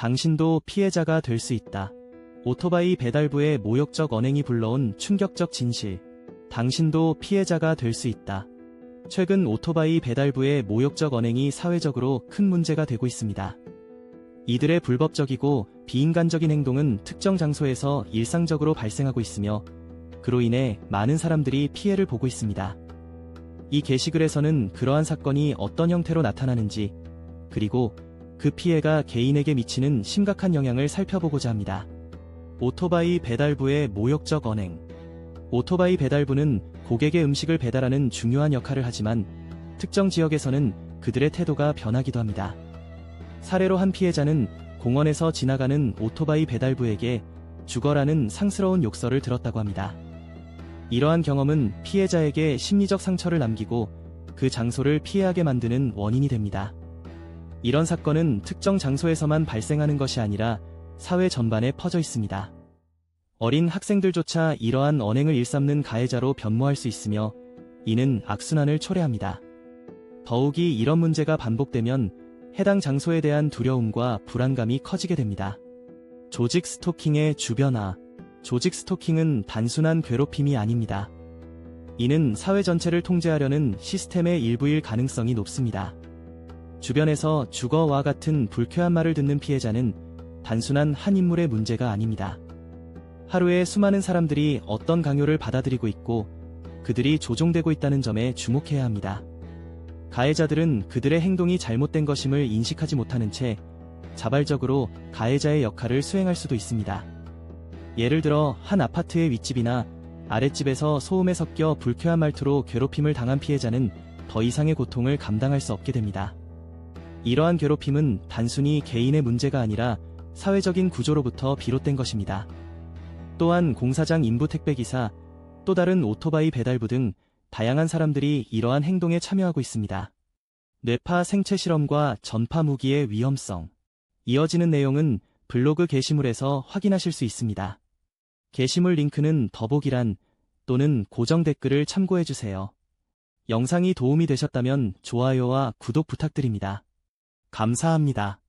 당신도 피해자가 될 수 있다. 오토바이 배달부의 모욕적 언행이 불러온 충격적 진실. 당신도 피해자가 될 수 있다. 최근 오토바이 배달부의 모욕적 언행이 사회적으로 큰 문제가 되고 있습니다. 이들의 불법적이고 비인간적인 행동은 특정 장소에서 일상적으로 발생하고 있으며 그로 인해 많은 사람들이 피해를 보고 있습니다. 이 게시글에서는 그러한 사건이 어떤 형태로 나타나는지 그리고 그 피해가 개인에게 미치는 심각한 영향을 살펴보고자 합니다. 오토바이 배달부의 모욕적 언행 오토바이 배달부는 고객의 음식을 배달하는 중요한 역할을 하지만 특정 지역에서는 그들의 태도가 변하기도 합니다. 사례로 한 피해자는 공원에서 지나가는 오토바이 배달부에게 죽어라는 상스러운 욕설을 들었다고 합니다. 이러한 경험은 피해자에게 심리적 상처를 남기고 그 장소를 피해하게 만드는 원인이 됩니다. 이런 사건은 특정 장소에서만 발생하는 것이 아니라 사회 전반에 퍼져 있습니다. 어린 학생들조차 이러한 언행을 일삼는 가해자로 변모할 수 있으며 이는 악순환을 초래합니다. 더욱이 이런 문제가 반복되면 해당 장소에 대한 두려움과 불안감이 커지게 됩니다. 조직 스토킹의 주변화 조직 스토킹은 단순한 괴롭힘이 아닙니다. 이는 사회 전체를 통제하려는 시스템의 일부일 가능성이 높습니다. 주변에서 주거와 같은 불쾌한 말을 듣는 피해자는 단순한 한 인물의 문제가 아닙니다. 하루에 수많은 사람들이 어떤 강요를 받아들이고 있고 그들이 조종되고 있다는 점에 주목해야 합니다. 가해자들은 그들의 행동이 잘못된 것임을 인식하지 못하는 채 자발적으로 가해자의 역할을 수행할 수도 있습니다. 예를 들어 한 아파트의 윗집이나 아랫집에서 소음에 섞여 불쾌한 말투로 괴롭힘을 당한 피해자는 더 이상의 고통을 감당할 수 없게 됩니다. 이러한 괴롭힘은 단순히 개인의 문제가 아니라 사회적인 구조로부터 비롯된 것입니다. 또한 공사장 인부 택배기사, 또 다른 오토바이 배달부 등 다양한 사람들이 이러한 행동에 참여하고 있습니다. 뇌파 생체 실험과 전파 무기의 위험성. 이어지는 내용은 블로그 게시물에서 확인하실 수 있습니다. 게시물 링크는 더보기란 또는 고정 댓글을 참고해주세요. 영상이 도움이 되셨다면 좋아요와 구독 부탁드립니다. 감사합니다.